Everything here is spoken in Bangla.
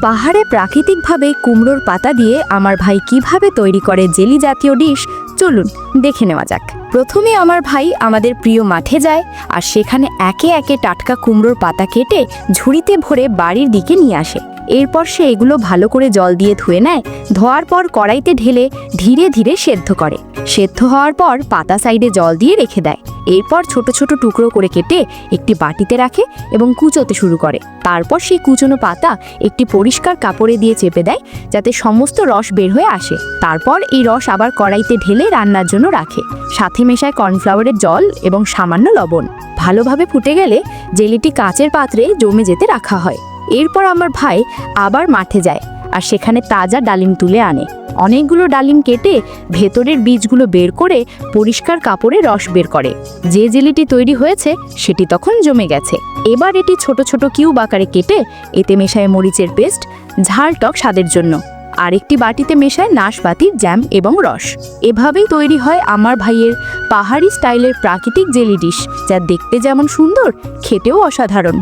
পাহাড়ে প্রাকৃতিকভাবে কুমড়োর পাতা দিয়ে আমার ভাই কীভাবে তৈরি করে জেলি জাতীয় ডিশ চলুন, দেখে নেওয়া যাক। প্রথমে আমার ভাই আমাদের প্রিয় মাঠে যায় আর সেখানে একে একে টাটকা কুমড়োর পাতা কেটে ঝুড়িতে ভরে বাড়ির দিকে নিয়ে আসে। এরপর সে এগুলো ভালো করে জল দিয়ে ধুয়ে নেয়, ধোয়ার পর কড়াইতে ঢেলে ধীরে ধীরে সেদ্ধ করে। সেদ্ধ হওয়ার পর পাতা সাইডে জল দিয়ে রেখে দেয়। এরপর ছোট ছোট টুকরো করে কেটে একটি বাটিতে রাখে এবং কুচোতে শুরু করে। তারপর সেই কুচোনো পাতা একটি পরিষ্কার কাপড়ে দিয়ে চেপে দেয়, যাতে সমস্ত রস বের হয়ে আসে। তারপর এই রস আবার কড়াইতে ঢেলে রান্নার জন্য রাখে। সাথে মেশায় কর্নফ্লাওয়ারের জল এবং সামান্য লবণ। ভালোভাবে ফুটে গেলে জেলিটি কাঁচের পাত্রে জমে যেতে রাখা হয়। এরপর আমার ভাই আবার মাঠে যায় আর সেখানে তাজা ডালিম তুলে আনে। অনেকগুলো ডালিম কেটে ভেতরের বীজগুলো বের করে পরিষ্কার কাপড়ে রস বের করে। যে জেলিটি তৈরি হয়েছে, সেটি তখন জমে গেছে। এবার এটি ছোট ছোট কিউব আকারে কেটে এতে মেশায় মরিচের পেস্ট, ঝাল টক স্বাদের জন্য। আরেকটি বাটিতে মেশায় নাশপাতির জ্যাম এবং রস। এভাবেই তৈরি হয় আমার ভাইয়ের পাহাড়ি স্টাইলের প্রাকৃতিক জেলি ডিশ, যা দেখতে যেমন সুন্দর, খেতেও অসাধারণ।